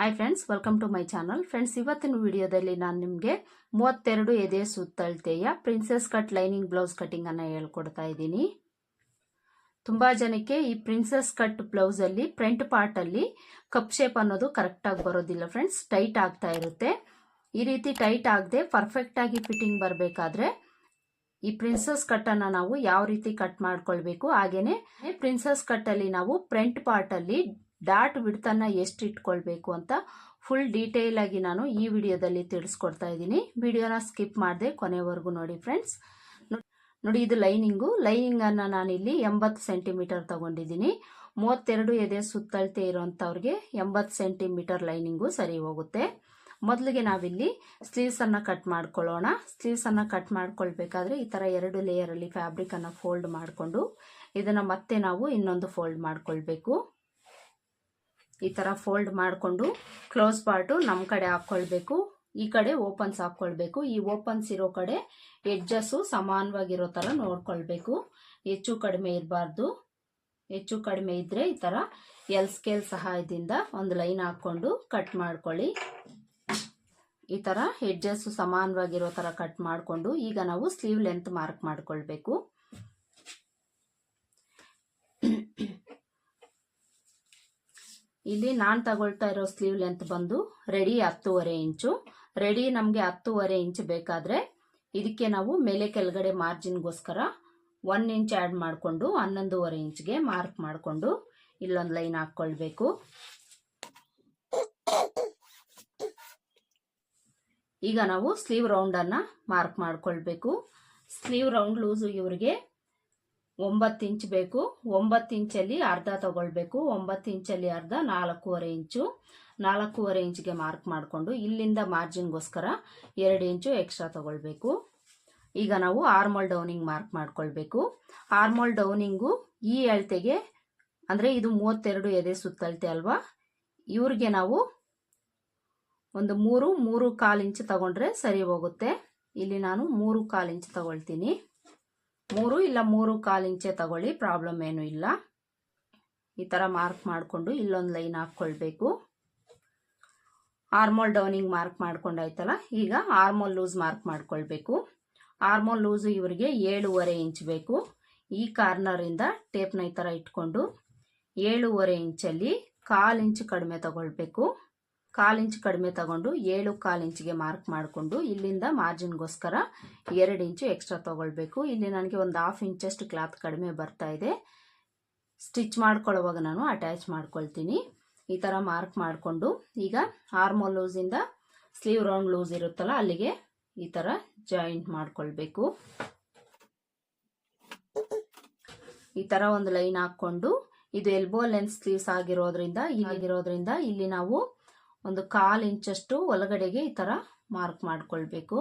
Hi friends welcome to my channel friends ಇವತ್ತಿನ ವಿಡಿಯೋದಲ್ಲಿ ನಾನು ನಿಮಗೆ ಮೂವತ್ತೆರಡು ಎದೆ ಸುತ್ತಳತೆಯ ಪ್ರಿನ್ಸೆಸ್ ಕಟ್ ಲೈನಿಂಗ್ ಬ್ಲೌಸ್ ಕಟಿಂಗನ್ನು ಹೇಳ್ಕೊಡ್ತಾ ಇದ್ದೀನಿ. ತುಂಬ ಜನಕ್ಕೆ ಈ ಪ್ರಿನ್ಸೆಸ್ ಕಟ್ ಬ್ಲೌಸಲ್ಲಿ ಫ್ರಂಟ್ ಪಾರ್ಟಲ್ಲಿ ಕಪ್ ಶೇಪ್ ಅನ್ನೋದು ಕರೆಕ್ಟಾಗಿ ಬರೋದಿಲ್ಲ ಫ್ರೆಂಡ್ಸ್ ಟೈಟ್ ಆಗ್ತಾ ಇರುತ್ತೆ. ಈ ರೀತಿ ಟೈಟ್ ಆಗದೆ ಪರ್ಫೆಕ್ಟ್ ಆಗಿ ಫಿಟ್ಟಿಂಗ್ ಬರಬೇಕಾದ್ರೆ ಈ ಪ್ರಿನ್ಸಸ್ ಕಟ್ ಅನ್ನ ನಾವು ಯಾವ ರೀತಿ ಕಟ್ ಮಾಡ್ಕೊಳ್ಬೇಕು ಹಾಗೆಯೇ ಪ್ರಿನ್ಸಸ್ ಕಟ್ ಅಲ್ಲಿ ನಾವು ಫ್ರಂಟ್ ಪಾರ್ಟ್ ಅಲ್ಲಿ ಡಾಟ್ ಬಿಡ್ತನ್ನ ಎಷ್ಟು ಇಟ್ಕೊಳ್ಬೇಕು ಅಂತ ಫುಲ್ ಡೀಟೇಲಾಗಿ ನಾನು ಈ ವಿಡಿಯೋದಲ್ಲಿ ತಿಳಿಸ್ಕೊಡ್ತಾ ಇದ್ದೀನಿ. ವಿಡಿಯೋನ ಸ್ಕಿಪ್ ಮಾಡಿದೆ ಕೊನೆವರೆಗೂ ನೋಡಿ ಫ್ರೆಂಡ್ಸ್ ನೋಡಿ ಇದು ಲೈನಿಂಗು ಲೈನಿಂಗನ್ನು ನಾನಿಲ್ಲಿ ಎಂಬತ್ತು ಸೆಂಟಿಮೀಟರ್ ತಗೊಂಡಿದ್ದೀನಿ. ಮೂವತ್ತೆರಡು ಎದೆ ಸುತ್ತಳತೆ ಇರೋಂಥವ್ರಿಗೆ ಎಂಬತ್ತು ಸೆಂಟಿಮೀಟರ್ ಲೈನಿಂಗು ಸರಿ ಹೋಗುತ್ತೆ. ಮೊದಲಿಗೆ ನಾವಿಲ್ಲಿ ಸ್ಲೀವ್ಸನ್ನು ಕಟ್ ಮಾಡ್ಕೊಳ್ಳೋಣ. ಸ್ಲೀವ್ಸನ್ನು ಕಟ್ ಮಾಡ್ಕೊಳ್ಬೇಕಾದ್ರೆ ಈ ಥರ ಎರಡು ಲೇಯರಲ್ಲಿ ಫ್ಯಾಬ್ರಿಕನ್ನು ಫೋಲ್ಡ್ ಮಾಡಿಕೊಂಡು ಇದನ್ನು ಮತ್ತೆ ನಾವು ಇನ್ನೊಂದು ಫೋಲ್ಡ್ ಮಾಡ್ಕೊಳ್ಬೇಕು. ಈ ಥರ ಫೋಲ್ಡ್ ಮಾಡಿಕೊಂಡು ಕ್ಲೋಸ್ ಪಾರ್ಟು ನಮ್ಮ ಕಡೆ ಹಾಕ್ಕೊಳ್ಬೇಕು ಈ ಕಡೆ ಓಪನ್ಸ್ ಹಾಕ್ಕೊಳ್ಬೇಕು ಈ ಓಪನ್ಸ್ ಇರೋ ಕಡೆ ಎಡ್ಜಸ್ಸು ಸಮಾನವಾಗಿರೋ ಥರ ನೋಡ್ಕೊಳ್ಬೇಕು. ಹೆಚ್ಚು ಕಡಿಮೆ ಇರಬಾರ್ದು. ಹೆಚ್ಚು ಕಡಿಮೆ ಇದ್ದರೆ ಈ ಥರ ಎಲ್ ಸ್ಕೇಲ್ ಸಹಾಯದಿಂದ ಒಂದು ಲೈನ್ ಹಾಕ್ಕೊಂಡು ಕಟ್ ಮಾಡ್ಕೊಳ್ಳಿ. ಈ ಥರ ಹೆಡ್ಜಸ್ಸು ಸಮಾನವಾಗಿರೋ ಥರ ಕಟ್ ಮಾಡಿಕೊಂಡು ಈಗ ನಾವು ಸ್ಲೀವ್ ಲೆಂತ್ ಮಾರ್ಕ್ ಮಾಡ್ಕೊಳ್ಬೇಕು. ಇಲ್ಲಿ ನಾನು ತಗೊಳ್ತಾ ಇರೋ ಸ್ಲೀವ್ ಲೆಂತ್ ಬಂದು ರೆಡಿ ಹತ್ತುವರೆ ಇಂಚು. ರೆಡಿ ನಮಗೆ ಹತ್ತೂವರೆ ಇಂಚ್ ಬೇಕಾದ್ರೆ ಇದಕ್ಕೆ ನಾವು ಮೇಲೆ ಕೆಳಗಡೆ ಮಾರ್ಜಿನ್ಗೋಸ್ಕರ ಒನ್ ಇಂಚ್ ಆ್ಯಡ್ ಮಾಡಿಕೊಂಡು ಹನ್ನೊಂದೂವರೆ ಇಂಚ್ಗೆ ಮಾರ್ಕ್ ಮಾಡಿಕೊಂಡು ಇಲ್ಲೊಂದು ಲೈನ್ ಹಾಕ್ಕೊಳ್ಬೇಕು ಈಗ ನಾವು ಸ್ಲೀವ್ ರೌಂಡನ್ನು ಮಾರ್ಕ್ ಮಾಡಿಕೊಳ್ಬೇಕು. ಸ್ಲೀವ್ ರೌಂಡ್ ಲೂಸು ಇವರಿಗೆ ಒಂಬತ್ತು ಇಂಚ್ ಬೇಕು. ಒಂಬತ್ತು ಇಂಚಲ್ಲಿ ಅರ್ಧ ತಗೊಳ್ಬೇಕು. ಒಂಬತ್ತು ಇಂಚಲ್ಲಿ ಅರ್ಧ ನಾಲ್ಕೂವರೆ ಇಂಚು. ನಾಲ್ಕೂವರೆ ಇಂಚ್ಗೆ ಮಾರ್ಕ್ ಮಾಡಿಕೊಂಡು ಇಲ್ಲಿಂದ ಮಾರ್ಜಿನ್ಗೋಸ್ಕರ ಎರಡು ಇಂಚು ಎಕ್ಸ್ಟ್ರಾ ತಗೊಳ್ಬೇಕು. ಈಗ ನಾವು ಆರ್ಮೋಲ್ ಡೌನಿಂಗ್ ಮಾರ್ಕ್ ಮಾಡ್ಕೊಳ್ಬೇಕು. ಆರ್ಮೋಲ್ ಡೌನಿಂಗು ಈ ಅಳತೆಗೆ, ಅಂದರೆ ಇದು ಮೂವತ್ತೆರಡು ಎದೆ ಸುತ್ತಳತೆ ಅಲ್ವಾ? ಇವ್ರಿಗೆ ನಾವು ಒಂದು ಮೂರು ಮೂರು ಕಾಲು ಇಂಚು ತಗೊಂಡ್ರೆ ಸರಿ ಹೋಗುತ್ತೆ. ಇಲ್ಲಿ ನಾನು ಮೂರು ಕಾಲು ಇಂಚು ತಗೊಳ್ತೀನಿ. ಮೂರು ಇಲ್ಲ ಮೂರು ಕಾಲು ಇಂಚೆ ತಗೊಳ್ಳಿ ಪ್ರಾಬ್ಲಮ್ ಏನು ಇಲ್ಲ. ಈ ಥರ ಮಾರ್ಕ್ ಮಾಡಿಕೊಂಡು ಇಲ್ಲೊಂದು ಲೈನ್ ಹಾಕ್ಕೊಳ್ಬೇಕು. ಆರ್ಮೋಲ್ ಡೌನಿಂಗ್ ಮಾರ್ಕ್ ಮಾಡ್ಕೊಂಡಾಯ್ತಲ್ಲ, ಈಗ ಆರ್ಮೋಲ್ ಲೂಸ್ ಮಾರ್ಕ್ ಮಾಡ್ಕೊಳ್ಬೇಕು. ಆರ್ಮೋಲ್ ಲೂಸು ಇವರಿಗೆ ಏಳುವರೆ ಇಂಚ್ ಬೇಕು. ಈ ಕಾರ್ನರಿಂದ ಟೇಪ್ನ ಈ ಥರ ಇಟ್ಕೊಂಡು ಏಳುವರೆ ಇಂಚಲ್ಲಿ ಕಾಲು ಇಂಚ್ ಕಡಿಮೆ ತಗೊಳ್ಬೇಕು. ಕಾಲು ಇಂಚ್ ಕಡಿಮೆ ತಗೊಂಡು ಏಳು ಕಾಲು ಇಂಚಿಗೆ ಮಾರ್ಕ್ ಮಾಡಿಕೊಂಡು ಇಲ್ಲಿಂದ ಮಾರ್ಜಿನ್ಗೋಸ್ಕರ ಎರಡು ಇಂಚು ಎಕ್ಸ್ಟ್ರಾ ತೊಗೊಳ್ಬೇಕು. ಇಲ್ಲಿ ನನಗೆ ಒಂದು ಹಾಫ್ ಇಂಚಷ್ಟು ಕ್ಲಾತ್ ಕಡಿಮೆ ಬರ್ತಾ ಇದೆ. ಸ್ಟಿಚ್ ಮಾಡ್ಕೊಳ್ಳೋವಾಗ ನಾನು ಅಟ್ಯಾಚ್ ಮಾಡ್ಕೊಳ್ತೀನಿ. ಈ ಥರ ಮಾರ್ಕ್ ಮಾಡಿಕೊಂಡು ಈಗ ಆರ್ಮೋಲ್ ಲೂಸಿಂದ ಸ್ಲೀವ್ ರೌಂಡ್ ಲೂಸ್ ಇರುತ್ತಲ್ಲ, ಅಲ್ಲಿಗೆ ಈ ಥರ ಜಾಯಿಂಟ್ ಮಾಡ್ಕೊಳ್ಬೇಕು. ಈ ಥರ ಒಂದು ಲೈನ್ ಹಾಕ್ಕೊಂಡು ಇದು ಎಲ್ಬೋ ಲೆನ್ಸ್ ಸ್ಲೀವ್ಸ್ ಆಗಿರೋದ್ರಿಂದ ಇಲ್ಲಿರೋದ್ರಿಂದ ಇಲ್ಲಿ ನಾವು ಒಂದು ಕಾಲು ಇಂಚಷ್ಟು ಒಳಗಡೆಗೆ ಈ ಥರ ಮಾರ್ಕ್ ಮಾಡಿಕೊಳ್ಬೇಕು.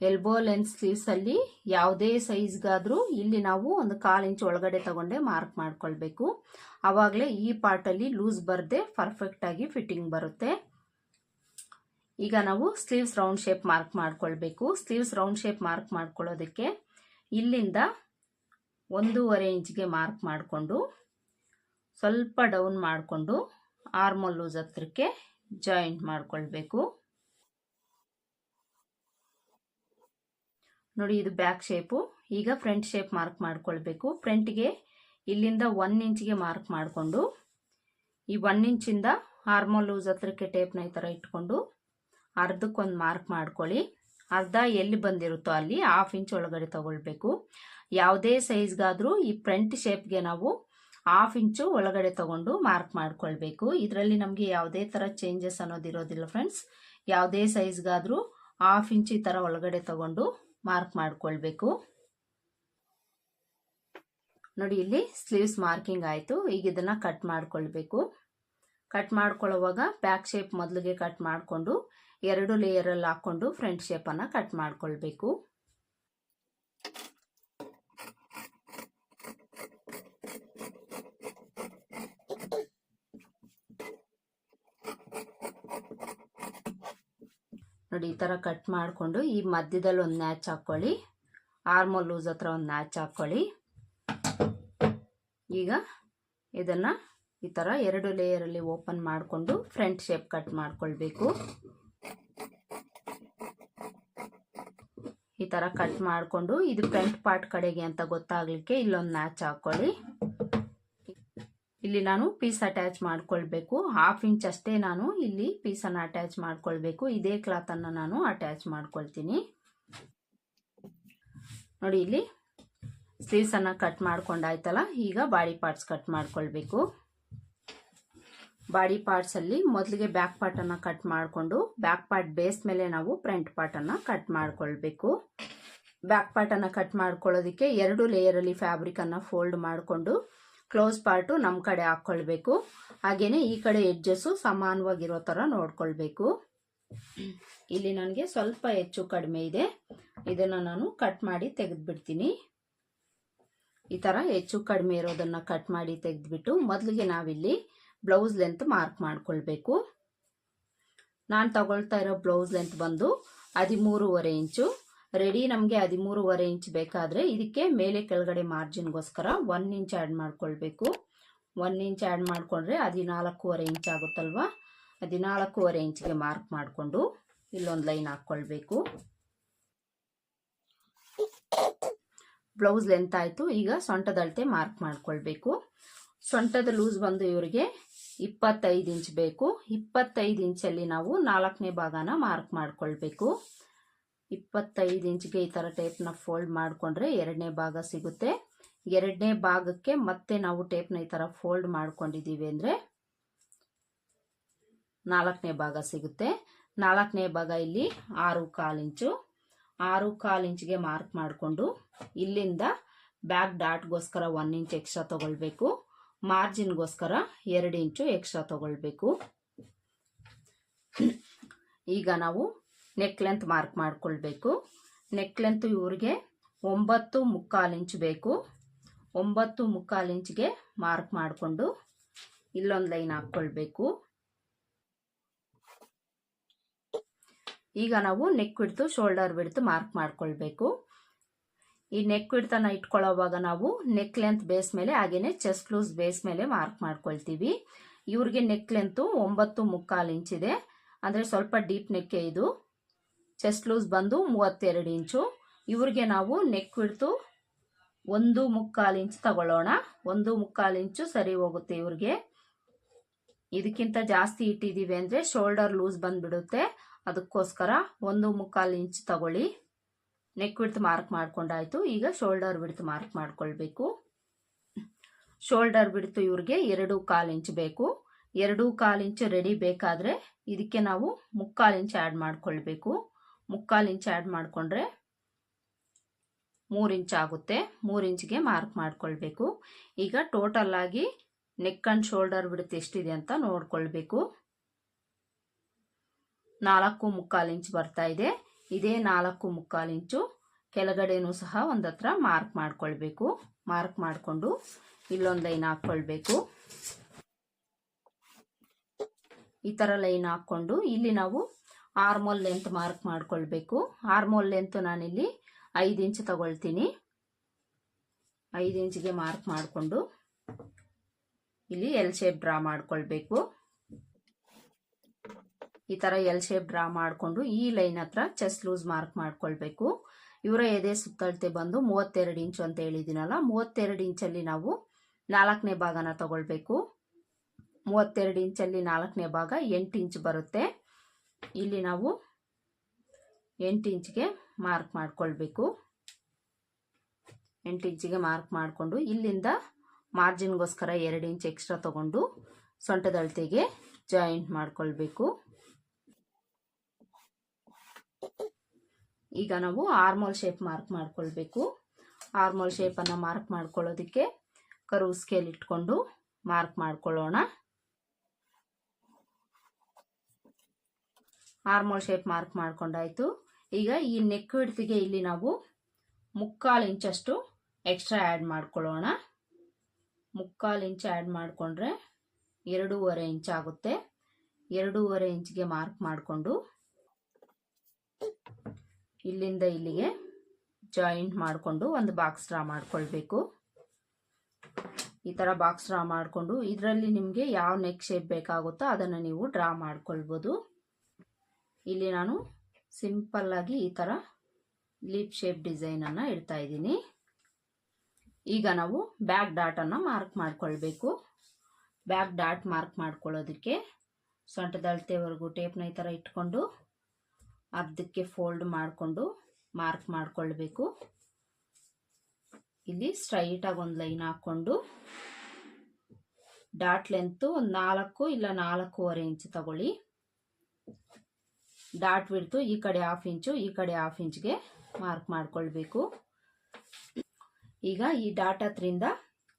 ಎಲ್ಬೋ ಲೆನ್ಸ್ ಸ್ಲೀವ್ಸಲ್ಲಿ ಯಾವುದೇ ಸೈಜ್ಗಾದರೂ ಇಲ್ಲಿ ನಾವು ಒಂದು ಕಾಲು ಇಂಚ್ ಒಳಗಡೆ ತಗೊಂಡೆ ಮಾರ್ಕ್ ಮಾಡ್ಕೊಳ್ಬೇಕು. ಆವಾಗಲೇ ಈ ಪಾರ್ಟಲ್ಲಿ ಲೂಸ್ ಬರದೆ ಪರ್ಫೆಕ್ಟ್ ಆಗಿ ಫಿಟ್ಟಿಂಗ್ ಬರುತ್ತೆ. ಈಗ ನಾವು ಸ್ಲೀವ್ಸ್ ರೌಂಡ್ ಶೇಪ್ ಮಾರ್ಕ್ ಮಾಡ್ಕೊಳ್ಬೇಕು. ಸ್ಲೀವ್ಸ್ ರೌಂಡ್ ಶೇಪ್ ಮಾರ್ಕ್ ಮಾಡ್ಕೊಳ್ಳೋದಕ್ಕೆ ಇಲ್ಲಿಂದ ಒಂದೂವರೆ ಇಂಚ್ಗೆ ಮಾರ್ಕ್ ಮಾಡಿಕೊಂಡು ಸ್ವಲ್ಪ ಡೌನ್ ಮಾಡಿಕೊಂಡು ಆರ್ಮಲ್ ಲೂಸ್ ಹತ್ರಕ್ಕೆ ಜಾಯಿಂಟ್ ಮಾಡಿಕೊಳ್ಬೇಕು. ನೋಡಿ ಇದು ಬ್ಯಾಕ್ ಶೇಪು ಈಗ ಫ್ರಂಟ್ ಶೇಪ್ ಮಾರ್ಕ್ ಮಾಡಿಕೊಳ್ಬೇಕು. ಫ್ರಂಟ್ಗೆ ಇಲ್ಲಿಂದ ಒನ್ ಇಂಚ್ಗೆ ಮಾರ್ಕ್ ಮಾಡಿಕೊಂಡು ಈ ಒನ್ ಇಂಚಿಂದ ಆರ್ಮಲ್ ಲೂಸ್ ಹತ್ರಕ್ಕೆ ಟೇಪ್ನ ಈ ಥರ ಇಟ್ಕೊಂಡು ಅರ್ಧಕ್ಕೊಂದು ಮಾರ್ಕ್ ಮಾಡ್ಕೊಳ್ಳಿ. ಅರ್ಧ ಎಲ್ಲಿ ಬಂದಿರುತ್ತೋ ಅಲ್ಲಿ ಹಾಫ್ ಇಂಚ್ ಒಳಗಡೆ ತಗೊಳ್ಬೇಕು. ಯಾವುದೇ ಸೈಜ್ಗಾದರೂ ಈ ಫ್ರಂಟ್ ಶೇಪ್ಗೆ ನಾವು ಹಾಫ್ ಇಂಚು ಒಳಗಡೆ ತಗೊಂಡು ಮಾರ್ಕ್ ಮಾಡ್ಕೊಳ್ಬೇಕು. ಇದರಲ್ಲಿ ನಮಗೆ ಯಾವುದೇ ಥರ ಚೇಂಜಸ್ ಅನ್ನೋದಿರೋದಿಲ್ಲ ಫ್ರೆಂಡ್ಸ್ ಯಾವುದೇ ಸೈಜ್ಗಾದರೂ ಹಾಫ್ ಇಂಚ್ ಈ ಥರ ಒಳಗಡೆ ತಗೊಂಡು ಮಾರ್ಕ್ ಮಾಡ್ಕೊಳ್ಬೇಕು. ನೋಡಿ, ಇಲ್ಲಿ ಸ್ಲೀವ್ಸ್ ಮಾರ್ಕಿಂಗ್ ಆಯಿತು. ಈಗ ಇದನ್ನು ಕಟ್ ಮಾಡ್ಕೊಳ್ಬೇಕು. ಕಟ್ ಮಾಡ್ಕೊಳ್ಳೋವಾಗ ಬ್ಯಾಕ್ ಶೇಪ್ ಮೊದಲಿಗೆ ಕಟ್ ಮಾಡಿಕೊಂಡು ಎರಡು ಲೇಯರಲ್ಲಿ ಹಾಕ್ಕೊಂಡು ಫ್ರಂಟ್ ಶೇಪನ್ನು ಕಟ್ ಮಾಡ್ಕೊಳ್ಬೇಕು. ನೋಡಿ, ಈ ಥರ ಕಟ್ ಮಾಡಿಕೊಂಡು ಈ ಮಧ್ಯದಲ್ಲಿ ಒಂದು ನ್ಯಾಚ್ ಹಾಕ್ಕೊಳ್ಳಿ ಆರ್ಮೋಲ್ ಲೂಸ್ ಹತ್ರ ಒಂದು ನ್ಯಾಚ್ ಹಾಕ್ಕೊಳ್ಳಿ ಈಗ ಇದನ್ನು ಈ ಥರ ಎರಡು ಲೇಯರಲ್ಲಿ ಓಪನ್ ಮಾಡಿಕೊಂಡು ಫ್ರಂಟ್ ಶೇಪ್ ಕಟ್ ಮಾಡ್ಕೊಳ್ಬೇಕು. ಈ ಥರ ಕಟ್ ಮಾಡಿಕೊಂಡು ಇದು ಫ್ರಂಟ್ ಪಾರ್ಟ್ ಕಡೆಗೆ ಅಂತ ಗೊತ್ತಾಗಲಿಕ್ಕೆ ಇಲ್ಲೊಂದು ನ್ಯಾಚ್ ಹಾಕ್ಕೊಳ್ಳಿ ಇಲ್ಲಿ ನಾನು ಪೀಸ್ ಅಟ್ಯಾಚ್ ಮಾಡ್ಕೊಳ್ಬೇಕು. ಹಾಫ್ ಇಂಚ್ ಅಷ್ಟೇ ನಾನು ಇಲ್ಲಿ ಪೀಸನ್ನು ಅಟ್ಯಾಚ್ ಮಾಡ್ಕೊಳ್ಬೇಕು. ಇದೇ ಕ್ಲಾತನ್ನು ನಾನು ಅಟ್ಯಾಚ್ ಮಾಡ್ಕೊಳ್ತೀನಿ. ನೋಡಿ ಇಲ್ಲಿ ಸ್ಲೀವ್ಸನ್ನು ಕಟ್ ಮಾಡ್ಕೊಂಡಾಯ್ತಲ್ಲ, ಈಗ ಬಾಡಿ ಪಾರ್ಟ್ಸ್ ಕಟ್ ಮಾಡ್ಕೊಳ್ಬೇಕು. ಬಾಡಿ ಪಾರ್ಟ್ಸಲ್ಲಿ ಮೊದಲಿಗೆ ಬ್ಯಾಕ್ ಪಾರ್ಟನ್ನು ಕಟ್ ಮಾಡಿಕೊಂಡು ಬ್ಯಾಕ್ ಪಾರ್ಟ್ ಬೇಸ್ ಮೇಲೆ ನಾವು ಫ್ರಂಟ್ ಪಾರ್ಟನ್ನು ಕಟ್ ಮಾಡ್ಕೊಳ್ಬೇಕು. ಬ್ಯಾಕ್ ಪಾರ್ಟನ್ನು ಕಟ್ ಮಾಡ್ಕೊಳ್ಳೋದಕ್ಕೆ ಎರಡು ಲೇಯರಲ್ಲಿ ಫ್ಯಾಬ್ರಿಕನ್ನು ಫೋಲ್ಡ್ ಮಾಡಿಕೊಂಡು ಕ್ಲೋಸ್ ಪಾರ್ಟು ನಮ್ಮ ಕಡೆ ಹಾಕ್ಕೊಳ್ಬೇಕು ಹಾಗೆಯೇ ಈ ಕಡೆ ಎಡ್ಜಸ್ಸು ಸಮಾನವಾಗಿರೋ ಥರ ನೋಡ್ಕೊಳ್ಬೇಕು. ಇಲ್ಲಿ ನನಗೆ ಸ್ವಲ್ಪ ಹೆಚ್ಚು ಕಡಿಮೆ ಇದೆ. ಇದನ್ನು ನಾನು ಕಟ್ ಮಾಡಿ ತೆಗೆದುಬಿಡ್ತೀನಿ. ಈ ಥರ ಹೆಚ್ಚು ಕಡಿಮೆ ಇರೋದನ್ನು ಕಟ್ ಮಾಡಿ ತೆಗೆದುಬಿಟ್ಟು ಮೊದಲಿಗೆ ನಾವಿಲ್ಲಿ ಬ್ಲೌಸ್ ಲೆಂತ್ ಮಾರ್ಕ್ ಮಾಡ್ಕೊಳ್ಬೇಕು. ನಾನು ತಗೊಳ್ತಾ ಇರೋ ಬ್ಲೌಸ್ ಲೆಂತ್ ಬಂದು ಹದಿಮೂರುವರೆ ಇಂಚು ರೆಡಿ ನಮಗೆ ಹದಿಮೂರುವರೆ ಇಂಚ್ ಬೇಕಾದರೆ ಇದಕ್ಕೆ ಮೇಲೆ ಕೆಳಗಡೆ ಮಾರ್ಜಿನ್ಗೋಸ್ಕರ ಒನ್ ಇಂಚ್ ಆ್ಯಡ್ ಮಾಡ್ಕೊಳ್ಬೇಕು. ಒನ್ ಇಂಚ್ ಆ್ಯಡ್ ಮಾಡಿಕೊಂಡ್ರೆ ಹದಿನಾಲ್ಕೂವರೆ ಇಂಚ್ ಆಗುತ್ತಲ್ವ? ಹದಿನಾಲ್ಕೂವರೆ ಇಂಚ್ಗೆ ಮಾರ್ಕ್ ಮಾಡಿಕೊಂಡು ಇಲ್ಲೊಂದು ಲೈನ್ ಹಾಕ್ಕೊಳ್ಬೇಕು. ಬ್ಲೌಸ್ ಲೆಂತ್ ಆಯಿತು, ಈಗ ಸೊಂಟದ ಅಳತೆ ಮಾರ್ಕ್ ಮಾಡಿಕೊಳ್ಬೇಕು. ಸೊಂಟದ ಲೂಸ್ ಬಂದು ಇವರಿಗೆ ಇಪ್ಪತ್ತೈದು ಇಂಚ್ ಬೇಕು. ಇಪ್ಪತ್ತೈದು ಇಂಚಲ್ಲಿ ನಾವು ನಾಲ್ಕನೇ ಭಾಗನ ಮಾರ್ಕ್ ಮಾಡ್ಕೊಳ್ಬೇಕು. ಇಪ್ಪತ್ತೈದು ಇಂಚ್ಗೆ ಈ ಥರ ಟೇಪ್ನ ಫೋಲ್ಡ್ ಮಾಡಿಕೊಂಡ್ರೆ ಎರಡನೇ ಭಾಗ ಸಿಗುತ್ತೆ. ಎರಡನೇ ಭಾಗಕ್ಕೆ ಮತ್ತೆ ನಾವು ಟೇಪ್ನ ಈ ಥರ ಫೋಲ್ಡ್ ಮಾಡ್ಕೊಂಡಿದ್ದೀವಿ ಅಂದರೆ ನಾಲ್ಕನೇ ಭಾಗ ಸಿಗುತ್ತೆ. ನಾಲ್ಕನೇ ಭಾಗ ಇಲ್ಲಿ ಆರು ಕಾಲು ಇಂಚು. ಆರು ಕಾಲು ಇಂಚ್ಗೆ ಮಾರ್ಕ್ ಮಾಡಿಕೊಂಡು ಇಲ್ಲಿಂದ ಬ್ಯಾಕ್ ಡಾಟ್ಗೋಸ್ಕರ ಒನ್ ಇಂಚ್ ಎಕ್ಸ್ಟ್ರಾ ತಗೊಳ್ಬೇಕು. ಮಾರ್ಜಿನ್ಗೋಸ್ಕರ ಎರಡು ಇಂಚು ಎಕ್ಸ್ಟ್ರಾ ತಗೊಳ್ಬೇಕು. ಈಗ ನಾವು ನೆಕ್ ಲೆಂತ್ ಮಾರ್ಕ್ ಮಾಡ್ಕೊಳ್ಬೇಕು. ನೆಕ್ ಲೆಂತ್ ಇವ್ರಿಗೆ ಒಂಬತ್ತು ಮುಕ್ಕಾಲು ಇಂಚ್ ಬೇಕು. ಒಂಬತ್ತು ಮುಕ್ಕಾಲು ಇಂಚ್ಗೆ ಮಾರ್ಕ್ ಮಾಡಿಕೊಂಡು ಇಲ್ಲೊಂದು ಲೈನ್ ಹಾಕ್ಕೊಳ್ಬೇಕು. ಈಗ ನಾವು ನೆಕ್ ಹಿಡ್ತು ಶೋಲ್ಡರ್ ಬಿಡ್ತು ಮಾರ್ಕ್ ಮಾಡ್ಕೊಳ್ಬೇಕು. ಈ ನೆಕ್ ಹಿಡ್ತನ ಇಟ್ಕೊಳ್ಳೋವಾಗ ನಾವು ನೆಕ್ ಲೆಂತ್ ಬೇಸ್ ಮೇಲೆ ಹಾಗೇನೆ ಚೆಸ್ಟ್ ಲೂಸ್ ಬೇಸ್ ಮೇಲೆ ಮಾರ್ಕ್ ಮಾಡ್ಕೊಳ್ತೀವಿ. ಇವ್ರಿಗೆ ನೆಕ್ ಲೆಂತು ಒಂಬತ್ತು ಮುಕ್ಕಾಲು ಇಂಚ್ ಇದೆ. ಅಂದರೆ ಸ್ವಲ್ಪ ಡೀಪ್ ನೆಕ್ಕೆ ಇದು. ಚೆಸ್ಟ್ ಲೂಸ್ ಬಂದು ಮೂವತ್ತೆರಡು ಇಂಚು. ಇವ್ರಿಗೆ ನಾವು ನೆಕ್ ಹಿಡ್ತು ಒಂದು ಮುಕ್ಕಾಲು ಇಂಚು ತಗೊಳ್ಳೋಣ. ಒಂದು ಮುಕ್ಕಾಲು ಇಂಚು ಸರಿ ಹೋಗುತ್ತೆ ಇವ್ರಿಗೆ. ಇದಕ್ಕಿಂತ ಜಾಸ್ತಿ ಇಟ್ಟಿದ್ದೀವಿ ಅಂದರೆ ಶೋಲ್ಡರ್ ಲೂಸ್ ಬಂದುಬಿಡುತ್ತೆ. ಅದಕ್ಕೋಸ್ಕರ ಒಂದು ಮುಕ್ಕಾಲು ಇಂಚು ತಗೊಳ್ಳಿ. ನೆಕ್ ಬಿಡ್ತು ಮಾರ್ಕ್ ಮಾಡ್ಕೊಂಡಾಯ್ತು. ಈಗ ಶೋಲ್ಡರ್ ಬಿಡ್ತು ಮಾರ್ಕ್ ಮಾಡ್ಕೊಳ್ಬೇಕು. ಶೋಲ್ಡರ್ ಬಿಡ್ತು ಇವ್ರಿಗೆ ಎರಡು ಕಾಲು ಇಂಚು ಬೇಕು. ಎರಡು ಕಾಲು ಇಂಚು ರೆಡಿ ಬೇಕಾದರೆ ಇದಕ್ಕೆ ನಾವು ಮುಕ್ಕಾಲು ಇಂಚು ಆ್ಯಡ್ ಮಾಡ್ಕೊಳ್ಬೇಕು. ಮುಕ್ಕಾಲು ಇಂಚ್ ಆ್ಯಡ್ ಮಾಡಿಕೊಂಡ್ರೆ ಮೂರು ಇಂಚ್ ಆಗುತ್ತೆ. ಮೂರು ಇಂಚ್ಗೆ ಮಾರ್ಕ್ ಮಾಡಿಕೊಳ್ಬೇಕು. ಈಗ ಟೋಟಲ್ ಆಗಿ ನೆಕ್ ಆ್ಯಂಡ್ ಶೋಲ್ಡರ್ ಬಿಡುತ್ತೆ ಎಷ್ಟಿದೆ ಅಂತ ನೋಡ್ಕೊಳ್ಬೇಕು. ನಾಲ್ಕು ಮುಕ್ಕಾಲು ಇಂಚ್ ಬರ್ತಾ ಇದೆ. ಇದೇ ನಾಲ್ಕು ಮುಕ್ಕಾಲು ಇಂಚು ಕೆಳಗಡೆನೂ ಸಹ ಒಂದು ಮಾರ್ಕ್ ಮಾಡ್ಕೊಳ್ಬೇಕು. ಮಾರ್ಕ್ ಮಾಡಿಕೊಂಡು ಇಲ್ಲೊಂದು ಲೈನ್ ಹಾಕ್ಕೊಳ್ಬೇಕು. ಈ ಥರ ಲೈನ್ ಹಾಕ್ಕೊಂಡು ಇಲ್ಲಿ ನಾವು ಆರ್ಮೋಲ್ ಲೆಂತ್ ಮಾರ್ಕ್ ಮಾಡ್ಕೊಳ್ಬೇಕು. ಆರ್ಮೋಲ್ ಲೆಂತ್ ನಾನಿಲ್ಲಿ ಐದು ಇಂಚ್ ತಗೊಳ್ತೀನಿ. ಐದು ಇಂಚ್ಗೆ ಮಾರ್ಕ್ ಮಾಡಿಕೊಂಡು ಇಲ್ಲಿ ಎಲ್ ಶೇಪ್ ಡ್ರಾ ಮಾಡ್ಕೊಳ್ಬೇಕು. ಈ ಥರ ಎಲ್ ಶೇಪ್ ಡ್ರಾ ಮಾಡಿಕೊಂಡು ಈ ಲೈನ್ ಹತ್ರ ಚೆಸ್ಟ್ ಲೂಸ್ ಮಾರ್ಕ್ ಮಾಡ್ಕೊಳ್ಬೇಕು. ಇವರ ಎದೆ ಸುತ್ತಳತೆ ಬಂದು ಮೂವತ್ತೆರಡು ಇಂಚು ಅಂತ ಹೇಳಿದ್ದೀನಲ್ಲ, ಮೂವತ್ತೆರಡು ಇಂಚಲ್ಲಿ ನಾವು ನಾಲ್ಕನೇ ಭಾಗನ ತಗೊಳ್ಬೇಕು. ಮೂವತ್ತೆರಡು ಇಂಚಲ್ಲಿ ನಾಲ್ಕನೇ ಭಾಗ ಎಂಟು ಇಂಚ್ ಬರುತ್ತೆ. ಇಲ್ಲಿ ನಾವು ಎಂಟು ಇಂಚ್ಗೆ ಮಾರ್ಕ್ ಮಾಡ್ಕೊಳ್ಬೇಕು. ಎಂಟು ಇಂಚಿಗೆ ಮಾರ್ಕ್ ಮಾಡಿಕೊಂಡು ಇಲ್ಲಿಂದ ಮಾರ್ಜಿನ್ಗೋಸ್ಕರ ಎರಡು ಇಂಚ್ ಎಕ್ಸ್ಟ್ರಾ ತಗೊಂಡು ಸೊಂಟದ ಅಳತೆಗೆ ಜಾಯಿಂಟ್ ಮಾಡಿಕೊಳ್ಬೇಕು. ಈಗ ನಾವು ಆರ್ಮೋಲ್ ಶೇಪ್ ಮಾರ್ಕ್ ಮಾಡಿಕೊಳ್ಬೇಕು. ಆರ್ಮೋಲ್ ಶೇಪನ್ನು ಮಾರ್ಕ್ ಮಾಡ್ಕೊಳ್ಳೋದಕ್ಕೆ ಕರು ಸ್ಕೇಲ್ ಇಟ್ಕೊಂಡು ಮಾರ್ಕ್ ಮಾಡ್ಕೊಳ್ಳೋಣ. ಆರ್ಮೋಲ್ ಶೇಪ್ ಮಾರ್ಕ್ ಮಾಡ್ಕೊಂಡಾಯ್ತು. ಈಗ ಈ ನೆಕ್ ವಿಡ್ತಿಗೆ ಇಲ್ಲಿ ನಾವು ಮುಕ್ಕಾಲು ಇಂಚಷ್ಟು ಎಕ್ಸ್ಟ್ರಾ ಆ್ಯಡ್ ಮಾಡ್ಕೊಳ್ಳೋಣ. ಮುಕ್ಕಾಲು ಇಂಚ್ ಆ್ಯಡ್ ಮಾಡಿಕೊಂಡ್ರೆ ಎರಡೂವರೆ ಇಂಚ್ ಆಗುತ್ತೆ. ಎರಡೂವರೆ ಇಂಚ್ಗೆ ಮಾರ್ಕ್ ಮಾಡಿಕೊಂಡು ಇಲ್ಲಿಂದ ಇಲ್ಲಿಗೆ ಜಾಯಿಂಟ್ ಮಾಡಿಕೊಂಡು ಒಂದು ಬಾಕ್ಸ್ ಡ್ರಾ ಮಾಡ್ಕೊಳ್ಬೇಕು. ಈ ಥರ ಬಾಕ್ಸ್ ಡ್ರಾ ಮಾಡಿಕೊಂಡು ಇದರಲ್ಲಿ ನಿಮಗೆ ಯಾವ ನೆಕ್ ಶೇಪ್ ಬೇಕಾಗುತ್ತೋ ಅದನ್ನು ನೀವು ಡ್ರಾ ಮಾಡ್ಕೊಳ್ಬೋದು. ಇಲ್ಲಿ ನಾನು ಸಿಂಪಲ್ಲಾಗಿ ಈ ಥರ ಲೀಪ್ ಶೇಪ್ ಡಿಸೈನನ್ನು ಇಡ್ತಾ ಇದ್ದೀನಿ. ಈಗ ನಾವು ಬ್ಯಾಕ್ ಡಾಟನ್ನು ಮಾರ್ಕ್ ಮಾಡ್ಕೊಳ್ಬೇಕು. ಬ್ಯಾಕ್ ಡಾಟ್ ಮಾರ್ಕ್ ಮಾಡ್ಕೊಳ್ಳೋದಕ್ಕೆ ಸೊಂಟದ ಅಳತೆವರೆಗೂ ಟೇಪ್ನ ಈ ಥರ ಇಟ್ಕೊಂಡು ಅರ್ಧಕ್ಕೆ ಫೋಲ್ಡ್ ಮಾಡಿಕೊಂಡು ಮಾರ್ಕ್ ಮಾಡ್ಕೊಳ್ಬೇಕು. ಇಲ್ಲಿ ಸ್ಟ್ರೈಟಾಗಿ ಒಂದು ಲೈನ್ ಹಾಕ್ಕೊಂಡು ಡಾಟ್ ಲೆಂತು ಒಂದು ನಾಲ್ಕು ಇಲ್ಲ ನಾಲ್ಕೂವರೆ ಇಂಚ್ ತಗೊಳ್ಳಿ. ಡಾಟ್ ಬಿಡ್ತು ಈ ಕಡೆ ಹಾಫ್ ಇಂಚು ಈ ಕಡೆ ಹಾಫ್ ಇಂಚ್ಗೆ ಮಾರ್ಕ್ ಮಾಡ್ಕೊಳ್ಬೇಕು. ಈಗ ಈ ಡಾಟ್ ಹತ್ರಿಂದ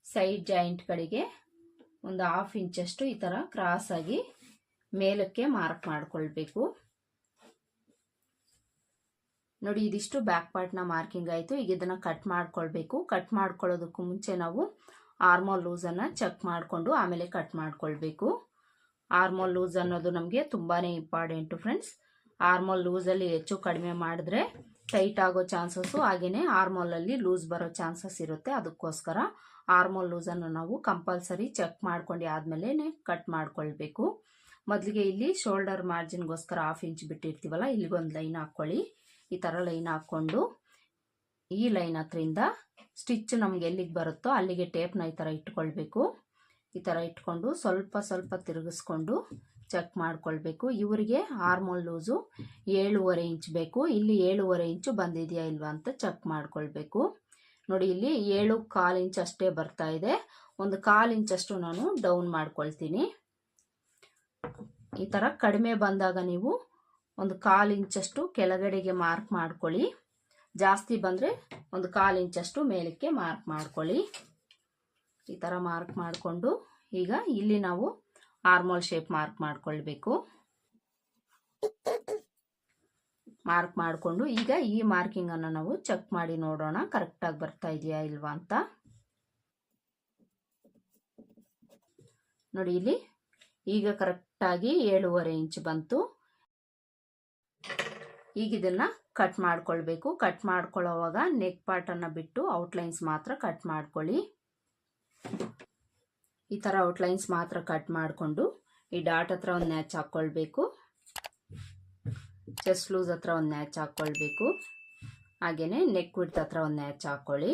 ಸೈಡ್ ಜಾಯಿಂಟ್ ಕಡೆಗೆ ಒಂದು ಹಾಫ್ ಇಂಚಷ್ಟು ಈ ಥರ ಕ್ರಾಸ್ ಆಗಿ ಮೇಲಕ್ಕೆ ಮಾರ್ಕ್ ಮಾಡ್ಕೊಳ್ಬೇಕು. ನೋಡಿ, ಇದಿಷ್ಟು ಬ್ಯಾಕ್ ಪಾರ್ಟ್ನ ಮಾರ್ಕಿಂಗ್ ಆಯಿತು. ಈಗ ಇದನ್ನು ಕಟ್ ಮಾಡ್ಕೊಳ್ಬೇಕು. ಕಟ್ ಮಾಡ್ಕೊಳ್ಳೋದಕ್ಕೂ ಮುಂಚೆ ನಾವು ಆರ್ಮೋಲ್ ಲೂಸನ್ನು ಚೆಕ್ ಮಾಡಿಕೊಂಡು ಆಮೇಲೆ ಕಟ್ ಮಾಡ್ಕೊಳ್ಬೇಕು. ಆರ್ಮೋಲ್ ಲೂಸ್ ಅನ್ನೋದು ನಮಗೆ ತುಂಬಾ ಇಂಪಾರ್ಟೆಂಟು ಫ್ರೆಂಡ್ಸ್ ಆರ್ಮೋಲ್ ಲೂಸಲ್ಲಿ ಹೆಚ್ಚು ಕಡಿಮೆ ಮಾಡಿದ್ರೆ ಟೈಟ್ ಆಗೋ ಚಾನ್ಸಸ್ಸು ಹಾಗೆಯೇ ಆರ್ಮೋಲಲ್ಲಿ ಲೂಸ್ ಬರೋ ಚಾನ್ಸಸ್ ಇರುತ್ತೆ. ಅದಕ್ಕೋಸ್ಕರ ಆರ್ಮೋಲ್ ಲೂಸನ್ನು ನಾವು ಕಂಪಲ್ಸರಿ ಚೆಕ್ ಮಾಡ್ಕೊಂಡು ಆದಮೇಲೆ ಕಟ್ ಮಾಡ್ಕೊಳ್ಬೇಕು. ಮೊದಲಿಗೆ ಇಲ್ಲಿ ಶೋಲ್ಡರ್ ಮಾರ್ಜಿನ್ಗೋಸ್ಕರ ಹಾಫ್ ಇಂಚ್ ಬಿಟ್ಟಿರ್ತೀವಲ್ಲ ಇಲ್ಲಿಗೊಂದು ಲೈನ್ ಹಾಕ್ಕೊಳ್ಳಿ. ಈ ಥರ ಲೈನ್ ಹಾಕ್ಕೊಂಡು ಈ ಲೈನ್ ಹತ್ರಿಂದ ಸ್ಟಿಚ್ ನಮ್ಗೆ ಎಲ್ಲಿಗೆ ಬರುತ್ತೋ ಅಲ್ಲಿಗೆ ಟೇಪ್ನ ಈ ಥರ ಇಟ್ಕೊಳ್ಬೇಕು. ಈ ಥರ ಇಟ್ಕೊಂಡು ಸ್ವಲ್ಪ ಸ್ವಲ್ಪ ತಿರುಗಿಸ್ಕೊಂಡು ಚೆಕ್ ಮಾಡ್ಕೊಳ್ಬೇಕು. ಇವರಿಗೆ ಹಾರ್ಮೋನ್ ಲೂಸು ಏಳುವರೆ ಇಂಚ್ ಬೇಕು. ಇಲ್ಲಿ ಏಳುವರೆ ಇಂಚು ಬಂದಿದೆಯಾ ಇಲ್ವಾ ಅಂತ ಚೆಕ್ ಮಾಡ್ಕೊಳ್ಬೇಕು. ನೋಡಿ, ಇಲ್ಲಿ ಏಳು ಕಾಲು ಇಂಚ್ ಅಷ್ಟೇ ಬರ್ತಾ ಇದೆ. ಒಂದು ಕಾಲು ಇಂಚಷ್ಟು ನಾನು ಡೌನ್ ಮಾಡ್ಕೊಳ್ತೀನಿ. ಈ ಥರ ಕಡಿಮೆ ಬಂದಾಗ ನೀವು ಒಂದು ಕಾಲು ಇಂಚಷ್ಟು ಕೆಳಗಡೆಗೆ ಮಾರ್ಕ್ ಮಾಡ್ಕೊಳ್ಳಿ. ಜಾಸ್ತಿ ಬಂದರೆ ಒಂದು ಕಾಲು ಇಂಚಷ್ಟು ಮೇಲಕ್ಕೆ ಮಾರ್ಕ್ ಮಾಡ್ಕೊಳ್ಳಿ. ಈ ಥರ ಮಾರ್ಕ್ ಮಾಡಿಕೊಂಡು ಈಗ ಇಲ್ಲಿ ನಾವು ಆರ್ಮೋಲ್ ಶೇಪ್ ಮಾರ್ಕ್ ಮಾಡ್ಕೊಳ್ಬೇಕು. ಮಾರ್ಕ್ ಮಾಡಿಕೊಂಡು ಈಗ ಈ ಮಾರ್ಕಿಂಗನ್ನು ನಾವು ಚೆಕ್ ಮಾಡಿ ನೋಡೋಣ. ಕರೆಕ್ಟಾಗಿ ಬರ್ತಾ ಇದೆಯಾ ಇಲ್ವಾ ಅಂತ. ನೋಡಿ ಇಲ್ಲಿ ಈಗ ಕರೆಕ್ಟಾಗಿ ಏಳುವರೆ ಇಂಚ್ ಬಂತು. ಈಗ ಇದನ್ನ ಕಟ್ ಮಾಡ್ಕೊಳ್ಬೇಕು. ಕಟ್ ಮಾಡ್ಕೊಳ್ಳೋವಾಗ ನೆಕ್ ಪಾರ್ಟನ್ನು ಬಿಟ್ಟು ಔಟ್ಲೈನ್ಸ್ ಮಾತ್ರ ಕಟ್ ಮಾಡ್ಕೊಳ್ಳಿ. ಈ ಥರ ಔಟ್ಲೈನ್ಸ್ ಮಾತ್ರ ಕಟ್ ಮಾಡಿಕೊಂಡು ಈ ಡಾಟ್ ಹತ್ರ ಒಂದು ನ್ಯಾಚ್ ಹಾಕ್ಕೊಳ್ಬೇಕು ಚೆಸ್ಟ್ ಲೂಸ್ ಹತ್ರ ಒಂದು ನ್ಯಾಚ್ ಹಾಕ್ಕೊಳ್ಬೇಕು ಹಾಗೆಯೇ ನೆಕ್ ವಿಡ್ತ್ ಹತ್ರ ಒಂದು ನ್ಯಾಚ್ ಹಾಕ್ಕೊಳ್ಳಿ